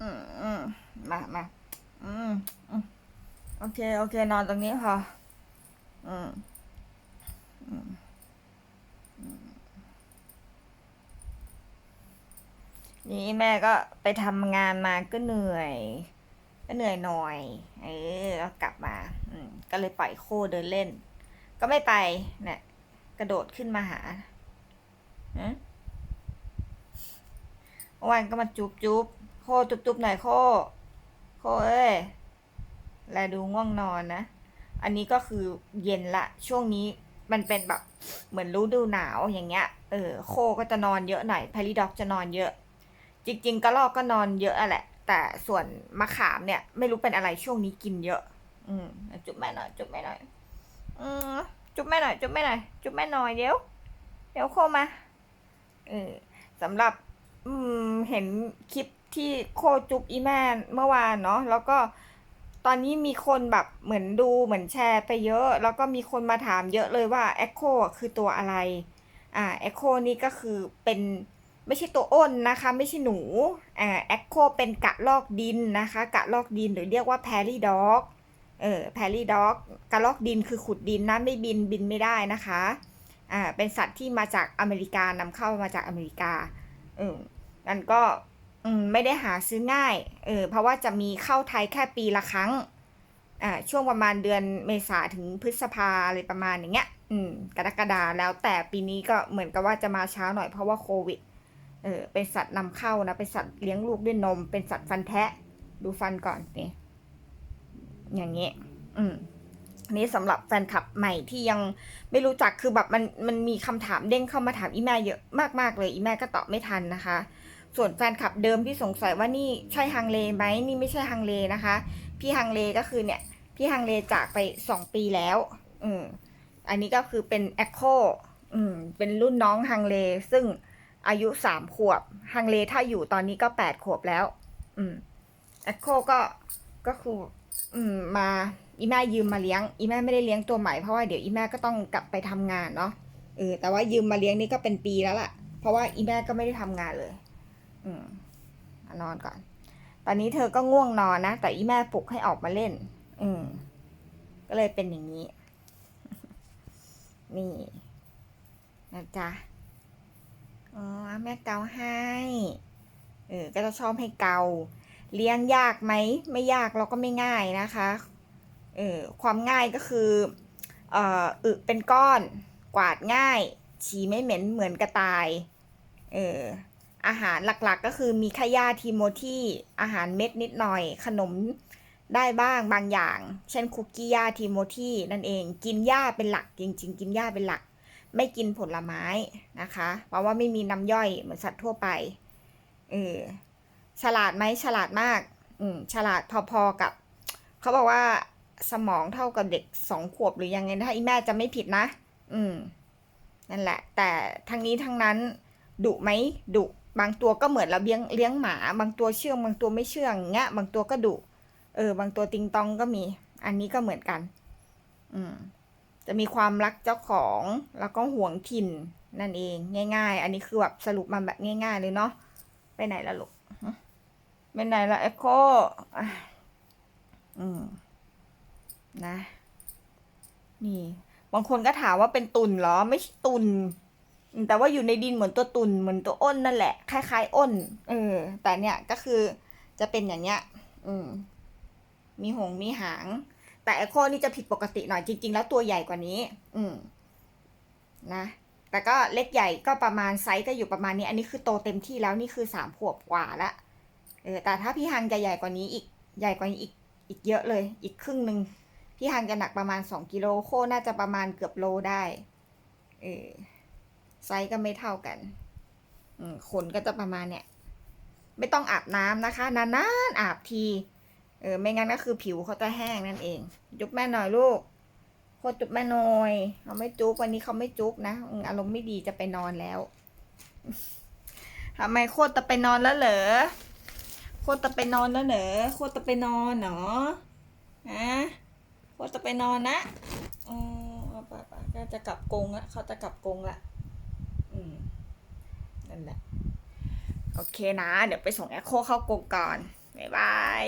อืมอืมมามาอืมอืมโอเค โอเค นอนตรงนี้พออืมอืมอืมนี่แม่ก็ไปทำงานมาก็เหนื่อย ก็เหนื่อยหน่อย เออแล้วกลับมา อืมก็เลยปล่อยโคเดินเล่น ก็ไม่ไปเนี่ยกระโดดขึ้นมาหาเมื่อวานก็มาจุบจุบ โคจุบจุบหน่อยโค โคเอ้ยแลดูง่วงนอนนะ อันนี้ก็คือเย็นละ ช่วงนี้มันเป็นแบบเหมือนรู้ดูหนาวอย่างเงี้ย เออ โคก็จะนอนเยอะหน่อยพาริด็อกจะนอนเยอะ จริง ๆกระรอกก็นอนเยอะอะแหละ แต่ส่วนมะขามเนี่ย ไม่รู้เป็นอะไรช่วงนี้กินเยอะ อืม จุ๊บแม่หน่อย จุ๊บแม่หน่อย อืมจุ๊บแม่หน่อย จุ๊บแม่หน่อย จุ๊บแม่หน่อยเดี๋ยว เดี๋ยวโคมา เออสำหรับ อืม เห็นคลิป ที่โคจุบอีแม่เมื่อวานเนาะแล้วก็ตอนนี้มีคนแบบเหมือนดูเหมือนแชร์ไปเยอะ แล้วก็มีคนมาถามเยอะเลยว่า Echo คือตัวอะไร อ่า Echo นี่ก็คือเป็นไม่ใช่ตัวอ้นนะคะ ไม่ใช่หนูอ่า Echo เป็นกะลอกดินนะคะ กะลอกดินหรือเรียกว่า Prairie Dog เออ Prairie Dog กะลอกดินคือขุดดินนะไม่บินบินไม่ได้นะคะอ่าเป็นสัตว์ที่มาจากอเมริกานำเข้ามาจากอเมริกาเออนั่นก็ ไม่ได้หาซื้อง่าย เออ เพราะว่าจะมีเข้าไทยแค่ปีละครั้ง อ่า ช่วงประมาณเดือนเมษาถึงพฤษภาอะไรประมาณอย่างเงี้ย อืม กรกฎาแล้วแต่ปีนี้ก็เหมือนกับว่าจะมาช้าหน่อยเพราะว่าโควิด เออ เป็นสัตว์นำเข้านะ เป็นสัตว์เลี้ยงลูกด้วยนม เป็นสัตว์ฟันแทะ ดูฟันก่อนนี่ อย่างเงี้ย อืมนี่สำหรับแฟนคลับใหม่ที่ยังไม่รู้จักคือแบบมันมันมีคำถามเด้งเข้ามาถามอีแม่เยอะมากๆเลยอีแม่ก็ตอบไม่ทันนะคะ ส่วนแฟนคลับเดิมที่สงสัยว่านี่ใช่ฮังเลไหมนี่ไม่ใช่ฮังเลนะคะ พี่ฮังเลก็คือเนี่ย พี่ฮังเลจากไปสองปีแล้ว อืมอันนี้ก็คือเป็นแอคโคอืมเป็นรุ่นน้องฮังเล ซึ่งอายุสามขวบฮังเลถ้าอยู่ตอนนี้ก็แปดขวบแล้ว อืมแอคโคก็ก็คืออืมมาอีแม่ยืมมาเลี้ยง อีแม่ไม่ได้เลี้ยงตัวใหม่เพราะว่าเดี๋ยวอีแม่ก็ต้องกลับไปทำงานเนาะเออแต่ว่ายืมมาเลี้ยงนี่ก็เป็นปีแล้วล่ะ เพราะว่าอีแม่ก็ไม่ได้ทำงานเลย อืมนอนก่อน ตอนนี้เธอก็ง่วงนอนนะ แต่อีแม่ปลุกให้ออกมาเล่น อืม ก็เลยเป็นอย่างนี้ นี่นะจ๊ะ อ๋อ แม่เกาให้ เออ ก็จะชอบให้เกา เลี้ยงยากไหม ไม่ยากแล้วก็ไม่ง่ายนะคะ เออ ความง่ายก็คือ เอ่อ อึเป็นก้อน กวาดง่าย ฉี่ไม่เหม็นเหมือนกระต่าย เออ อาหารหลักๆก็คือมีขยาทีโมที่อาหารเม็ดนิดหน่อย ขนมได้บ้างบางอย่าง เช่นคุกกี้ยาทีโมที่นั่นเอง กินหญ้าเป็นหลักจริง ๆ กินหญ้าเป็นหลัก ไม่กินผลไม้นะคะ เพราะว่าไม่มีน้ำย่อยเหมือนสัตว์ทั่วไปเออฉลาดไหมฉลาดมาก อืมฉลาดพอๆกับ เขาบอกว่าสมองเท่ากับเด็กสองขวบหรือยังไงถ้าอีแม่จะไม่ผิดนะ อืม นั่นแหละ แต่ทั้งนี้ทั้งนั้นดุไหมดุ บางตัวก็เหมือนเราเลี้ยงเลี้ยงหมา บางตัวเชื่องบางตัวไม่เชื่องเงี้ย บางตัวก็ดุเออ บางตัวติงตองก็มี อันนี้ก็เหมือนกัน อืม จะมีความรักเจ้าของแล้วก็ห่วงถิ่นนั่นเองง่าย ๆ อันนี้คือแบบสรุปมาแบบง่าย ๆ เลยเนาะไปไหนละลูกไปไหนละเอ็โคอะอืมนะ นี่ บางคนก็ถามว่าเป็นตุ่นเหรอ ไม่ใช่ตุ่น แต่ว่าอยู่ในดินเหมือนตัวตุ่นเหมือนตัวอ้นนั่นแหละ คล้ายๆอ้น เออ แต่เนี่ยก็คือจะเป็นอย่างเนี้ย อืม มีหงมีหาง แต่ไอโคนี่จะผิดปกติหน่อยจริง ๆ แล้วตัวใหญ่กว่านี้ อืม นะ แต่ก็เล็กใหญ่ก็ประมาณไซส์ก็อยู่ประมาณนี้ อันนี้คือโตเต็มที่แล้วนี่คือสามขวบกว่าละเออ แต่ถ้าพี่ฮังจะใหญ่กว่านี้อีก ใหญ่กว่านี้อีก อีกเยอะเลย อีกครึ่งหนึ่งพี่ฮังจะหนักประมาณสองกิโลโคน่าจะประมาณเกือบโลได้ เออ ไซส์ก็ไม่เท่ากันขนก็จะประมาณเนี้ยไม่ต้องอาบน้ำนะคะ นานๆอาบที เออ ไม่งั้นก็คือผิวเขาจะแห้งนั่นเอง จุ๊บแม่หน่อยลูกโคตรจุ๊บแม่หน่อยเขาไม่จุ๊บวันนี้เขาไม่จุ๊บนะอารมณ์ไม่ดีจะไปนอนแล้วทำไมโคตรจะไปนอนแล้วเหรอโคตรจะไปนอนแล้วเหรอโคตรจะไปนอนเหรอฮะโคตรจะไปนอนนะอ๋อเอาปไปก็จะกลับกรงละเขาจะกลับกรงละ นั่นแหละ โอเคนะ เดี๋ยวไปส่งแอคโคเข้ากรงก่อน บ๊ายบาย